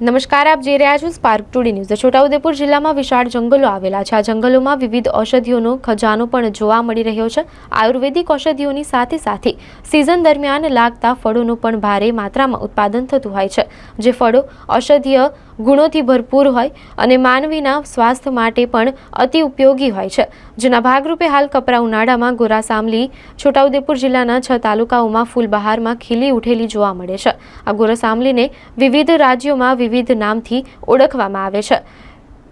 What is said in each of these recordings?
નમસ્કાર, આપ જોઈ રહ્યા છો સ્પાર્ક ટુડી ન્યૂઝ છોટાઉદેપુર જિલ્લામાં વિશાળ જંગલો આવેલા છે. આ જંગલોમાં વિવિધ ઔષધિઓનો ખજાનો પણ જોવા મળી રહ્યો છે. આયુર્વેદિક ઔષધિઓની સાથે સાથે સિઝન દરમિયાન લાગતા ફળોનું પણ ભારે માત્રામાં ઉત્પાદન થતું હોય છે. જે ફળો ઔષધીય ગુણોથી ભરપૂર હોય અને માનવીના સ્વાસ્થ્ય માટે પણ અતિ ઉપયોગી હોય છે. જેના ભાગરૂપે હાલ કપરા ઉનાળામાં ગોરાસામલી છોટાઉદેપુર જિલ્લાના છ તાલુકાઓમાં ફૂલબહારમાં ખીલી ઉઠેલી જોવા મળે છે. આ ગોરાસામલીને વિવિધ રાજ્યોમાં વિવિધ નામથી ઓળખવામાં આવે છે.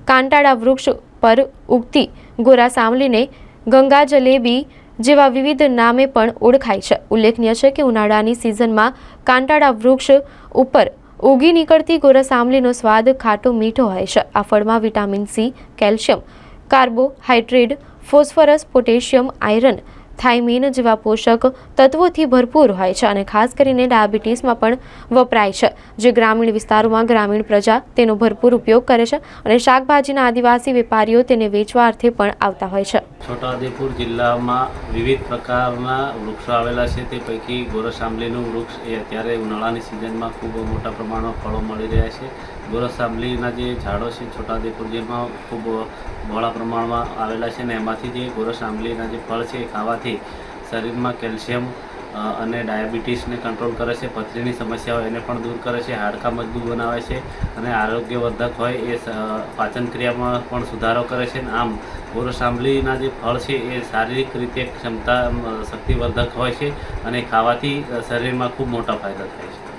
કાંટાળા વૃક્ષ પર ઉગતી ગોરા સાંવલીને ગંગા જલેબી જેવા વિવિધ નામે પણ ઓળખાય છે. ઉલ્લેખનીય છે કે ઉનાળાની સિઝનમાં કાંટાળા વૃક્ષ ઉપર ઉગી નીકળતી ગોરસામલીનો સ્વાદ ખાટો મીઠો હોય છે. આ ફળમાં vitamin C, calcium carbohydrate phosphorus, potassium, iron thiamine જેવા પોષક તત્વોથી ભરપૂર હોય છે અને ખાસ કરીને ડાયાબિટીસમાં પણ વપરાય છે. જે ગ્રામીણ વિસ્તારોમાં ગ્રામીણ પ્રજા તેનો ભરપૂર ઉપયોગ કરે છે અને શાકભાજીના આદિવાસી વેપારીઓ તેને વેચવા અર્થે પણ આવતા હોય છે. છોટાઉદેપુર જિલ્લામાં વિવિધ પ્રકારના વૃક્ષો આવેલા છે. તે પૈકી ગોરસાંબલીનું વૃક્ષ એ અત્યારે ઉનાળાની સિઝનમાં ખૂબ મોટા પ્રમાણમાં ફળો મળી રહ્યા છે. ગોરસાંબલીના જે ઝાડો છે છોટાઉદેપુર જિલ્લામાં ખૂબ બહોળા પ્રમાણમાં આવેલા છે ને એમાંથી જે ગોરસાંબલીના જે ફળ છે એ ખાવાથી શરીરમાં કેલ્શિયમ અને ડાયાબિટીસને કંટ્રોલ કરે છે, પથરીની સમસ્યા હોય એને પણ દૂર કરે છે, હાડકાં મજબૂત બનાવે છે અને આરોગ્યવર્ધક હોય એ પાચન ક્રિયામાં પણ સુધારો કરે છે. અને આમ ગોરસાંબલીના જે ફળ છે એ શારીરિક રીતે ક્ષમતા શક્તિવર્ધક હોય છે અને ખાવાથી શરીરમાં ખૂબ મોટા ફાયદા થાય છે.